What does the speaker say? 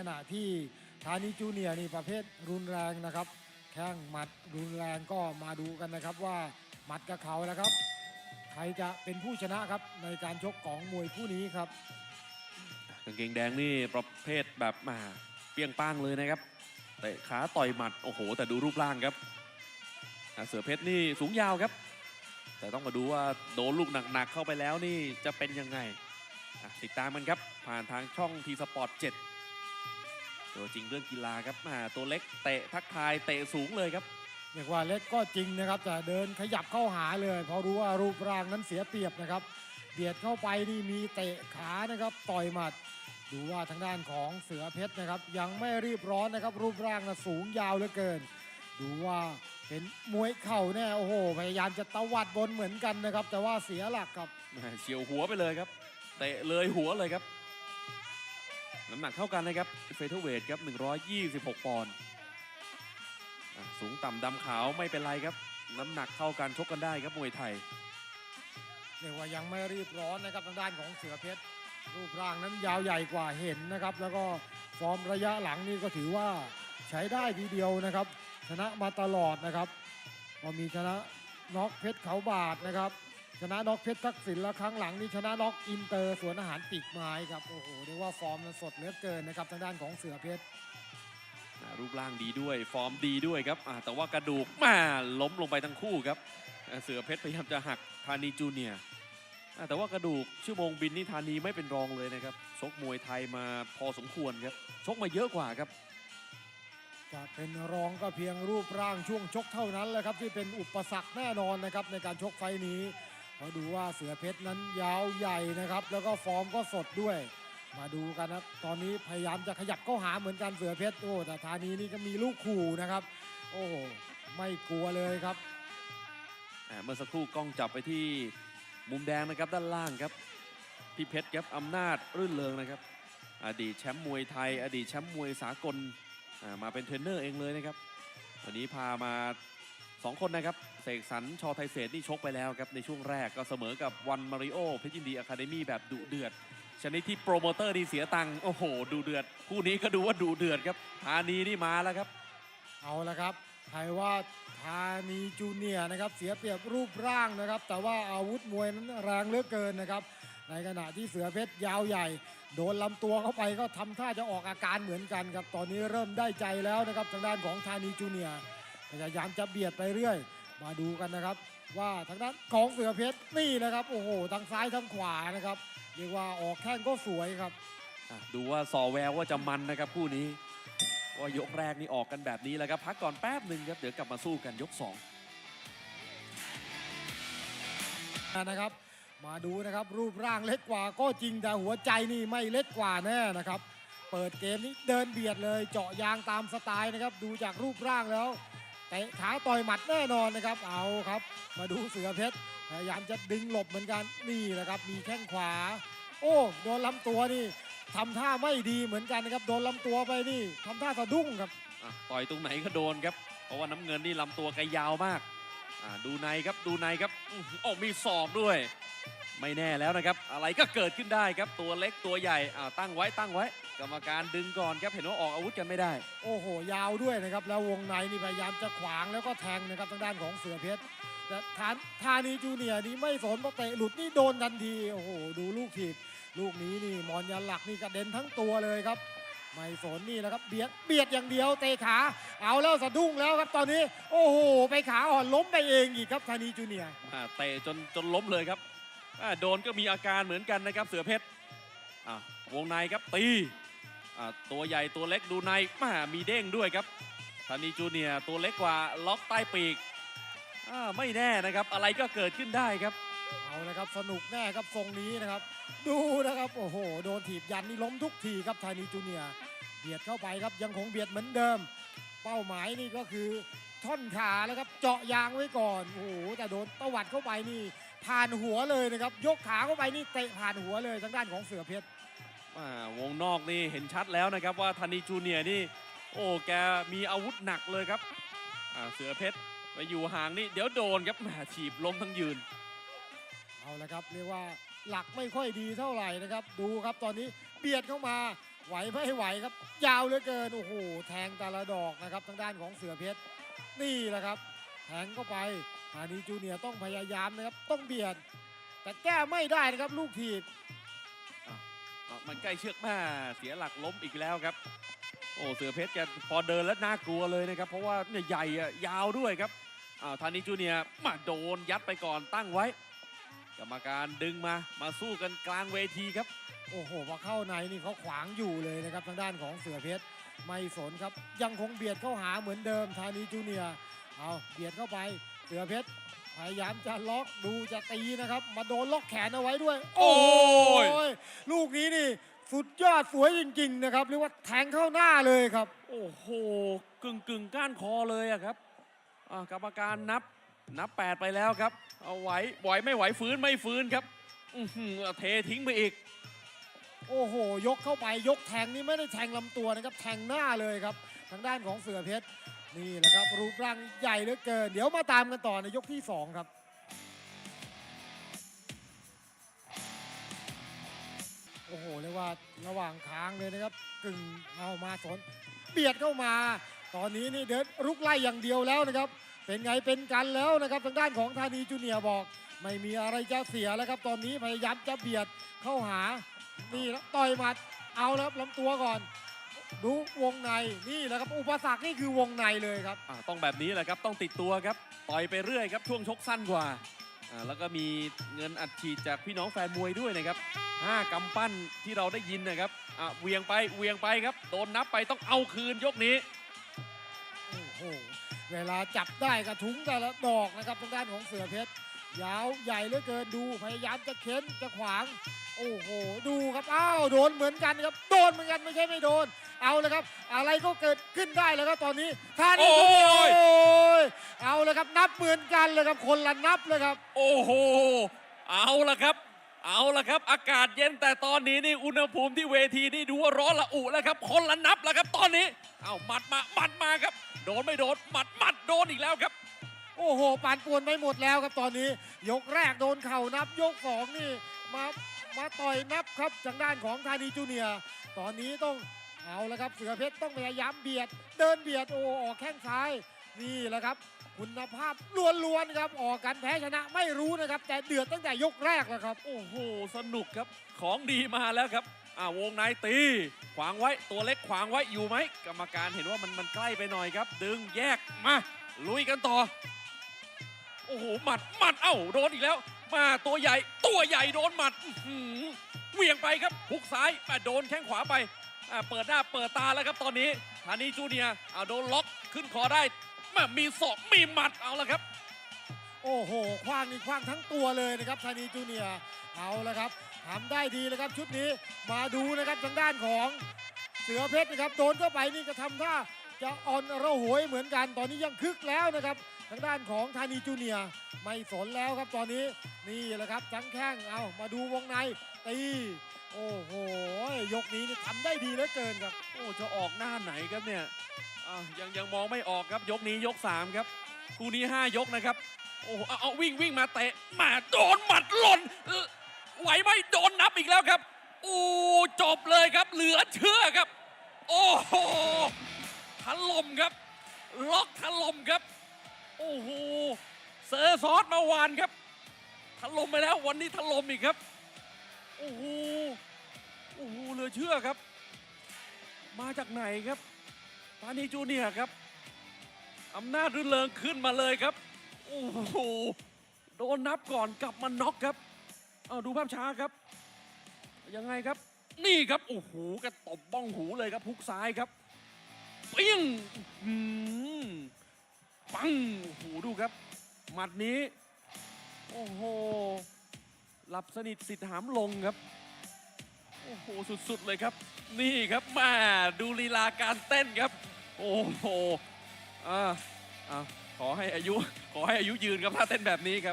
ขณะที่ธานีจูเนียร์นี่ประเภทรุนแรงนะครับ แข้งหมัดรุนแรงก็มาดูกันนะครับว่าหมัดกับเขาแล้วครับ ใครจะเป็นผู้ชนะครับในการชกของมวยคู่นี้ครับกางเกงแดงนี่ประเภทแบบมาเปรี้ยงป้างเลยนะครับเตะขาต่อยหมัดโอ้โห แต่ดูรูปร่างครับเสือเพชรนี่สูงยาวครับ แต่ต้องมาดูว่าโดนลูกหนักๆเข้าไปแล้วนี่จะเป็นยังไงติดตามมันครับผ่านทางช่องทีสปอร์ต7 ตัวจริงเรื่องกีฬาครับอ่าตัวเล็กเตะทักทายเตะสูงเลยครับเรียกว่าเล็กก็จริงนะครับแต่เดินขยับเข้าหาเลยเพราะรู้ว่ารูปร่างนั้นเสียเปรียบนะครับเบียดเข้าไปนี่มีเตะขานะครับต่อยหมัด ดูว่าทางด้านของเสือเพชรนะครับ ยังไม่รีบร้อนนะครับ รูปร่างนะสูงยาวเหลือเกิน ดูว่าเป็นมวยเข่าแน่โอ้โห พยายามจะตวัดบนเหมือนกันนะครับ แต่ว่าเสียหลักครับแหม่เฉียวหัวไปเลยครับเตะเลยหัวเลยครับ น้ำหนักเท่ากันนะครับเฟเธอร์เวทครับ 126 ปอนด์สูงต่ำดำขาวไม่เป็นไรครับ น้ำหนักเท่ากันชกกันได้ครับมวยไทยเรียกว่ายังไม่รีบร้อนนะครับทางด้านของเสือเพชร รูปร่างนั้นยาวใหญ่กว่าเห็นนะครับ แล้วก็ฟอร์มระยะหลังนี่ก็ถือว่าใช้ได้ทีเดียวนะครับ ชนะมาตลอดนะครับก็มีชนะน็อกเพชรเขาบาทนะครับ นะน็อกเพชรทักษิณและครั้งหลังนี่ชนะน็อกอินเตอร์สวนอาหารปีกไม้ครับโอ้โหเรียกว่าฟอร์มมันสดเหลือเกินนะครับทางด้านของเสือเพชรอ่ารูปร่างดีด้วยฟอร์มดีด้วยครับอ่าแต่ว่ากระดูกมาล้มลงไปทั้งคู่ครับอ่าเสือเพชรพยายามจะหักธานีจูเนียร์อ่าแต่ว่ากระดูกชั่วโมงบินนี่ธานีไม่เป็นรองเลยนะครับชกมวยไทยมาพอสมควรครับชกมาเยอะกว่าครับจะเป็นรองก็เพียงรูปร่างช่วงชกเท่านั้นแหละครับที่เป็นอุปสรรคแน่นอนนะครับในการชกไฟล์นี้ เราดูว่าเสือเพชรนั้นยาวใหญ่นะครับ แล้วก็ฟอร์มก็สดด้วย มาดูกันนะตอนนี้พยายามจะขยับเข้าหาเหมือนกันเสือเพชรโอ้แต่ธานีนี่ก็มีลูกขู่นะครับ โอ้โหไม่กลัวเลยครับอ่าเมื่อสักครู่กล้องจับไปที่มุมแดงนะครับด้านล่างครับพี่เพชรครับอำนาจรื่นเริงนะครับ อดีตแชมป์มวยไทย อดีตแชมป์มวยสากลมาเป็นเทรนเนอร์เองเลยนะครับ วันนี้พามา 2คนนะครับเสกสรรชอไทยเศษนี่ชกไปแล้วครับ ในช่วงแรกก็เสมอกับวันมาริโอเพชรยินดีอะคาเดมี่แบบดุเดือด ชนิดที่โปรโมเตอร์ดีเสียตังค์โอ้โหดูเดือด คู่นี้ก็ดูว่าดูเดือดครับธานีนี่มาแล้วครับ เอาละครับใครว่าธานีจูเนียร์นะครับเสียเปรียบรูปร่างนะครับ แต่ว่าอาวุธมวยนั้นแรงเหลือเกินนะครับ ในขณะที่เสือเพชรยาวใหญ่ โดนลำตัวเข้าไปก็ทำท่าจะออกอาการเหมือนกันครับตอนนี้เริ่มได้ใจแล้วนะครับทางด้านของธานีจูเนียร์ พยายามจะเบียดไปเรื่อย มาดูกันนะครับ ว่าทางด้านของเสือเพชรนี่นะครับโอ้โหทางซ้ายทางขวานะครับเรียกว่าออกแข้งก็สวยครับ อะดูว่าสอแววว่าจะมันนะครับคู่นี้ว่ายกแรกนี่ออกกันแบบนี้แหล้วครับ พักก่อนแป๊บหนึ่งครับ เดี๋ยวกลับมาสู้กันยกสอง นะครับ มาดูนะครับรูปร่างเล็กกว่าก็จริงแต่หัวใจนี่ไม่เล็กกว่าแน่นะครับ เปิดเกมนี้เดินเบียดเลยเจาะยางตามสไตล์นะครับ ดูจากรูปร่างแล้ว เตะขาต่อยหมัดแน่นอนนะครับ เอาครับ มาดูเสือเพชรพยายามจะดึงหลบเหมือนกันนี่แหละครับ มีแข้งขวา โอ้โดนลำตัวนี่ทำท่าไม่ดีเหมือนกันนะครับโดนลำตัวไปนี่ทำท่าสะดุ้งครับอะต่อยตรงไหนก็โดนครับ เพราะว่าน้ำเงินนี่ลำตัวแกยาวมากอะดูในครับดูในครับอื้อหือโอ้มีศอกด้วย ไม่แน่แล้วนะครับ อะไรก็เกิดขึ้นได้ครับตัวเล็กตัวใหญ่อ่าตั้งไว้ตั้งไว้ กรรมการดึงก่อนครับเห็นว่าออกอาวุธกันไม่ได้ โอ้โห ยาวด้วยนะครับ แล้ววงในนี่พยายามจะขวางแล้วก็แทงนะครับทางด้านของเสือเพชรแต่ฐานธานีจูเนียร์นี่ไม่สนเพราะเตะหลุดนี่โดนทันทีโอ้โหดูลูกถีบลูกนี้นี่มอนยันหลักนี่กระเด็นทั้งตัวเลยครับ ไม่สนนี่แหละครับเบียดเบียดอย่างเดียวเตะขาเอาแล้วสะดุ้งแล้วครับตอนนี้ โอ้โห ไปขาอ่อนล้มไปเองอีกครับธานีจูเนียร์อ่าเตะจนจนล้มเลยครับอ่าโดนก็มีอาการเหมือนกันนะครับเสือเพชรอ่าวงในครับตี อ่าตัวใหญ่ตัวเล็กดูในมามีเด้งด้วยครับธานีจูเนียตัวเล็กกว่าล็อกใต้ปีกอ่าไม่แน่นะครับอะไรก็เกิดขึ้นได้ครับ เอาละครับสนุกแน่ครับทรงนี้นะครับ ดูนะครับโอ้โหโดนถีบยันนี่ล้มทุกทีครับไทนีจูเนียเบียดเข้าไปครับยังคงเบียดเหมือนเดิม เป้าหมายนี่ก็คือท่อนขาแล้วครับเจาะยางไว้ก่อนโอ้โหแต่โดนตวัดเข้าไปนี่ผ่านหัวเลยนะครับยกขาเข้าไปนี่เตะผ่านหัวเลยทางด้านของเสือเพชร อ่าวงนอกนี่เห็นชัดแล้วนะครับว่าธานีจูเนียร์นี่ โอ้แกมีอาวุธหนักเลยครับอ่าเสือเพชรไปอยู่ห่างนี่เดี๋ยวโดนครับแหมถีบล้มทั้งยืน เอาละครับเรียกว่าหลักไม่ค่อยดีเท่าไหร่นะครับ ดูครับตอนนี้เบียดเข้ามาไหวไม่ไหวครับ ยาวเหลือเกินโอ้โหแทงแต่ละดอกนะครับทางด้านของเสือเพชรนี่แหละครับ แทงเข้าไปธานีจูเนียร์ต้องพยายามนะครับต้องเบียด แต่แก้ไม่ได้นะครับลูกถีบ มันใกล้เชือกแม่เสียหลักล้มอีกแล้วครับ โอ้เสือเพชรแกพอเดินแล้วน่ากลัวเลยนะครับ เพราะว่าเนี่ยใหญ่อะยาวด้วยครับอ้าวธานีจูเนียมาโดนยัดไปก่อนตั้งไว้ กรรมการดึงมามาสู้กันกลางเวทีครับ โอ้โหพอเข้าในนี่เขาขวางอยู่เลยนะครับทางด้านของเสือเพชรไม่สนครับ ยังคงเบียดเข้าหาเหมือนเดิมธานีจูเนียเอาเบียดเข้าไปเสือเพชร พยายามจะล็อกดูจะตีนะครับ มาโดนล็อกแขนเอาไว้ด้วย โอ้ยยลูกนี้นี่สุดยอดสวยจริง ๆ นะครับเรียกว่าแทงเข้าหน้าเลยครับ โอ้โหกึ่งกึ่งก้านคอเลยอะครับอ่ากรรมการนับนับแปดไปแล้วครับ เอาไหวไหวไม่ไหวฟื้นไม่ฟื้นครับอื้อหือเททิ้งไปอีก โอ้โห ยกเข้าไปยกแทงนี่ไม่ได้แทงลำตัวนะครับ แทงหน้าเลยครับ ทางด้านของเสือเพชร นี่แหละครับรูปร่างใหญ่เหลือเกิน เดี๋ยวมาตามกันต่อในยกที่ 2 ครับ โอ้โหเรียกว่าระหว่างทางเลยนะครับ กึ่งเอามาสนเบียดเข้ามา ตอนนี้นี่เดินรุกไล่อย่างเดียวแล้วนะครับ เป็นไงเป็นกันแล้วนะครับ ทางด้านของธานีจูเนียบอก ไม่มีอะไรจะเสียแล้วครับ ตอนนี้พยายามจะเบียดเข้าหานี่แล้วต่อยหมัดเอาแล้วลำตัวก่อน ดูวงในนี่แหละครับ อุปสรรคนี่คือวงในเลยครับ อ่าต้องแบบนี้แหละครับต้องติดตัวครับต่อยไปเรื่อยครับช่วงชกสั้นกว่าอ่าแล้วก็มีเงินอัดฉีดจากพี่น้องแฟนมวยด้วยนะครับห้ากำปั้นที่เราได้ยินนะครับอ่าเหวียงไปเหวียงไปครับโดนนับไปต้องเอาคืนยกนี้โอ้โห เวลาจับได้กระทุ้งแต่ละดอกนะครับทางด้านของเสือเพชร ยาวใหญ่เหลือเกินดูพยายามจะเค้นจะขวาง โอ้โหดูครับอ้าวโดนเหมือนกันครับโดนเหมือนกันไม่ใช่ไม่โดน เอาเลยครับ อะไรก็เกิดขึ้นได้แล้วครับตอนนี้ท่านี้โอ้ยโอ้ยเอาเลยครับนับเหมือนกันเลยครับคนละนับเลยครับ โอ้โหเอาละครับ เอาละครับ อากาศเย็นแต่ตอนนี้นี่อุณหภูมิที่เวทีนี่ดูว่าร้อนละอุแล้วครับ คนละนับแล้วครับตอนนี้เอาหมัดมาหมัดมาครับ โดนไม่โดนหมัดหมัดโดนอีกแล้วครับ โอ้โหปานป่วนไปหมดแล้วครับตอนนี้ ยกแรกโดนเข่านับ ยกสองนี่มามาต่อยนับครับทางด้านของธานีจูเนียร์ตอนนี้ต้องเอาแล้วครับเสือเพชรต้องพยายามเบียด เดินเบียดโอ้ออกแข้งซ้ายนี่แหละครับ คุณภาพล้วนๆครับออกกันแพ้ชนะไม่รู้นะครับ แต่เดือดตั้งแต่ยกแรกแล้วครับ โอ้โห สนุกครับของดีมาแล้วครับอ่าวงในตี ขวางไว้ตัวเล็กขวางไว้อยู่ไหมกรรมการเห็นว่ามันมันใกล้ไปหน่อยครับ ดึงแยกมาลุยกันต่อ โอ้โหหมัดหมัดเอ้าโดนอีกแล้ว มาตัวใหญ่ ตัวใหญ่โดนหมัดเหวี่ยงไปครับหุกซ้ายมาโดนแข้งขวาไปเปิดหน้าเปิดตาแล้วครับตอนนี้ธานีจูเนียร์อ่าโดนล็อกขึ้นคอได้มามีศอกมีหมัดเอาละครับ โอ้โหคว้างนี่คว้างทั้งตัวเลยนะครับธานีจูเนียเอาล้วครับทำได้ดีเลยครับชุดนี้มาดูนะครับทางด้านของเสือเพชรนะครับโดนเข้าไปนี่ก็ทำท่าจะอ่อนระหวยเหมือนกันตอนนี้ยังคึกแล้วนะครับางด้านของธานีจูเนียไม่สนแล้วครับตอนนี้นี่แหละครับทั้งแข้งเอามาดูวงในตีโอ้โหยกนี้นี่ทำได้ดีเหลือเกินครับ โอ้จะออกหน้าไหนครับเนี่ยอยังยังมองไม่ออกครับยกนี้ยก 3 ครับคู่นี้ 5 ยกนะครับ โอ้เอาเอาวิ่งวิ่งมาเตะมาโดนหมัดหล่นไหวไหมโดนนับอีกแล้วครับโอ้จบเลยครับ เหลือเชื่อครับ โอ้โหถล่มครับ ล็อกถล่มครับ โอ้โหเซอร์ซอสเมาวานครับถล่มไปแล้ววันนี้ถล่มอีกครับโอ้โหโอ้โหเหลือเชื่อครับ มาจากไหนครับปานีจูเนียครับอำนาจรื่นเริงขึ้นมาเลยครับโอ้โหโดนนับก่อนกลับมาน็อกครับเอาดูภาพช้าครับ ยังไงครับ นี่ครับโอ้โหกระตบบ้องหูเลยครับพุกซ้ายครับเปี้ยงอื้อหือ ปังโอ้โหดูครับ หมัดนี้ โอ้โหหลับสนิทสิทธิ์หามลงครับ โอ้โห สุดๆเลยครับ นี่ครับมาดูลีลาการเต้นครับ โอ้โหอ่าอ่าขอให้อายุ ขอให้อายุยืนครับถ้าเต้นแบบนี้ครับ